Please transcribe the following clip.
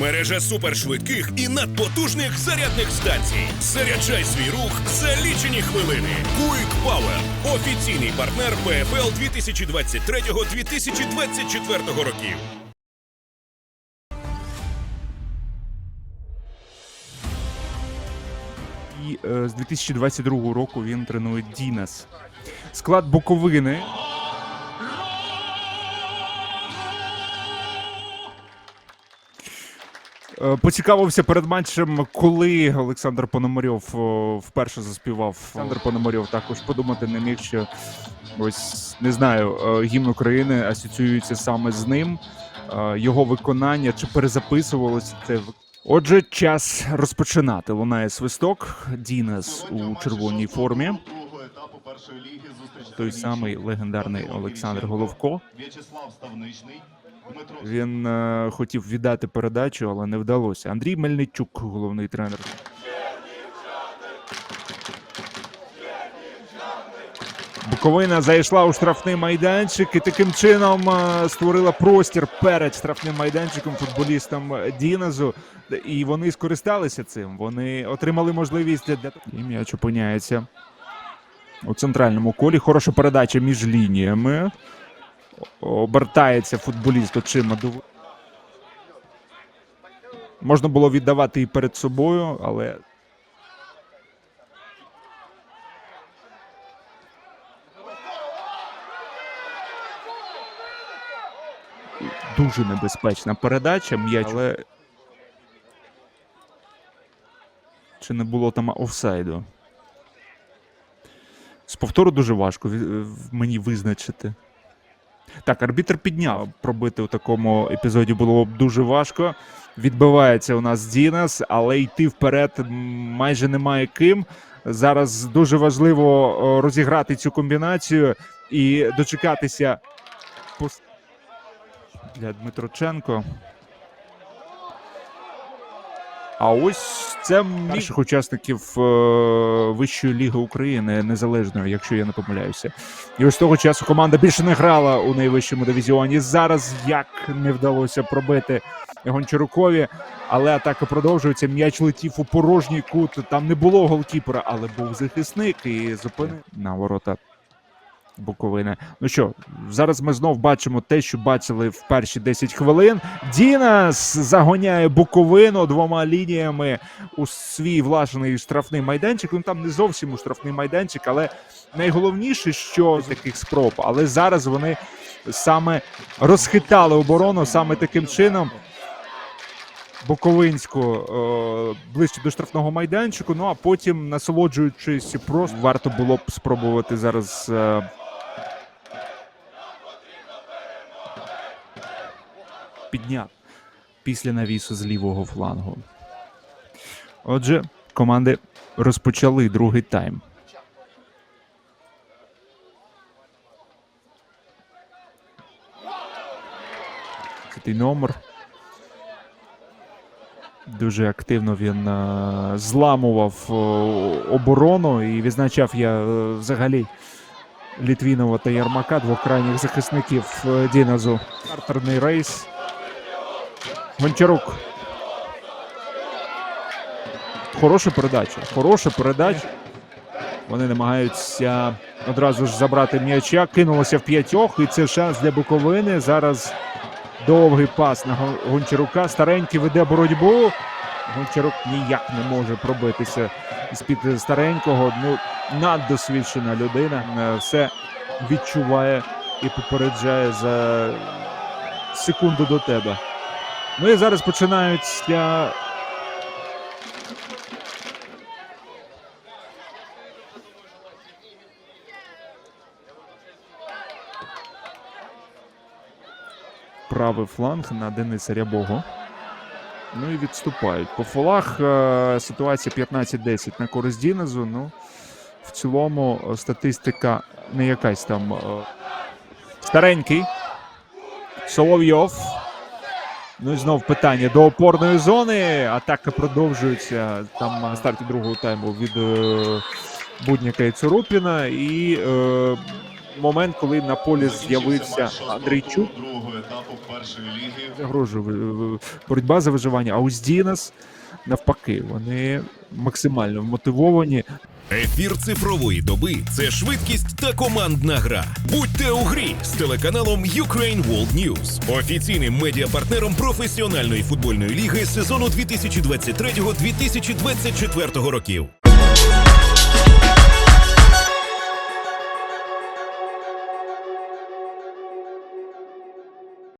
Мережа супершвидких і надпотужних зарядних станцій. Заряджай свій рух за лічені хвилини. Quick Power – офіційний партнер ПФЛ 2023-2024 років. І е, з 2022 року він тренує Дінас. Склад Буковини. Поцікавився перед матчем, коли Олександр Пономарьов вперше заспівав. Олександр Пономарьов також подумати не міг, що ось не знаю, е, гімн України асоціюється саме з ним. Е, Його виконання чи перезаписувалося це в Отже, час розпочинати. Лунає свисток. Дінес у червоній формі. Той самий легендарний Олександр Головко. В'ячеслав Ставничний, Він е, хотів віддати передачу, але не вдалося. Андрій Мельничук, головний тренер. Буковина зайшла у штрафний майданчик і таким чином е, створила простір перед штрафним майданчиком футболістам Дінезу. І вони скористалися цим. Вони отримали можливість для. І м'яч опиняється у центральному колі. Хороша передача між лініями. Обертається футболіст очима. Можна було віддавати і перед собою, але. Дуже небезпечна передача. М'яч, але. Чи не було там офсайду? З повтору дуже важко мені визначити. Так, арбітр підняв. Пробити у такому епізоді було б дуже важко. Відбивається у нас Дінас, але йти вперед майже немає ким. Зараз дуже важливо розіграти цю комбінацію і дочекатися для Дмитроченко. А ось це перших учасників е, Вищої ліги України незалежної, якщо я не помиляюся. І ось того часу команда більше не грала у найвищому дивізіоні. Зараз як не вдалося пробити Гончарукові, але атака продовжується. М'яч летів у порожній кут. Там не було голкіпера, але був захисник і зупинив на ворота. Буковини. Ну що, зараз ми знов бачимо те, що бачили в перші 10 хвилин. Дінас загоняє Буковину двома лініями у свій влажений штрафний майданчик. Ну там не зовсім у штрафний майданчик, але найголовніше, що з таких спроб, але зараз вони саме розхитали оборону саме таким чином. Буковинську е, ближче до штрафного майданчику. Ну а потім, насолоджуючись, просто варто було б спробувати зараз. Підняти після навісу з лівого флангу. Отже, команди розпочали другий тайм. Цей номер. Дуже активно він е, зламував е, оборону і відзначав я е, взагалі Літвінова та Ярмака, двох крайніх захисників Діназу. Картерний рейс. Гончарук. Хороша передача. Хороша передача. Вони намагаються одразу ж забрати м'яча. Кинулося в п'ятьох, і це шанс для Буковини. Зараз довгий пас на Гончарука. Старенький веде боротьбу. Гончарук ніяк не може пробитися з-під старенького. Ну, наддосвідчена людина. Е, Все відчуває і попереджає за секунду до тебе. Ну і зараз починаються. Правий фланг на Дениса Рябого. Ну і відступають. По фолах е, ситуація 15-10 на користь Дінезу. Ну, в цілому е, статистика не якась там. е, Старенький. Соловйов. Ну і знов питання до опорної зони. Атака продовжується там на старті другого тайму від е, Будняка і Цурупіна. І е, момент, коли на полі з'явився Андрійчук, другого етапу першої ліги. загрожує е, боротьба за виживання. А ось Дінас навпаки, вони максимально мотивовані. Ефір цифрової доби це швидкість та командна гра. Будьте у грі з телеканалом Ukraine World News, офіційним медіапартнером професіональної футбольної ліги сезону 2023-2024 років.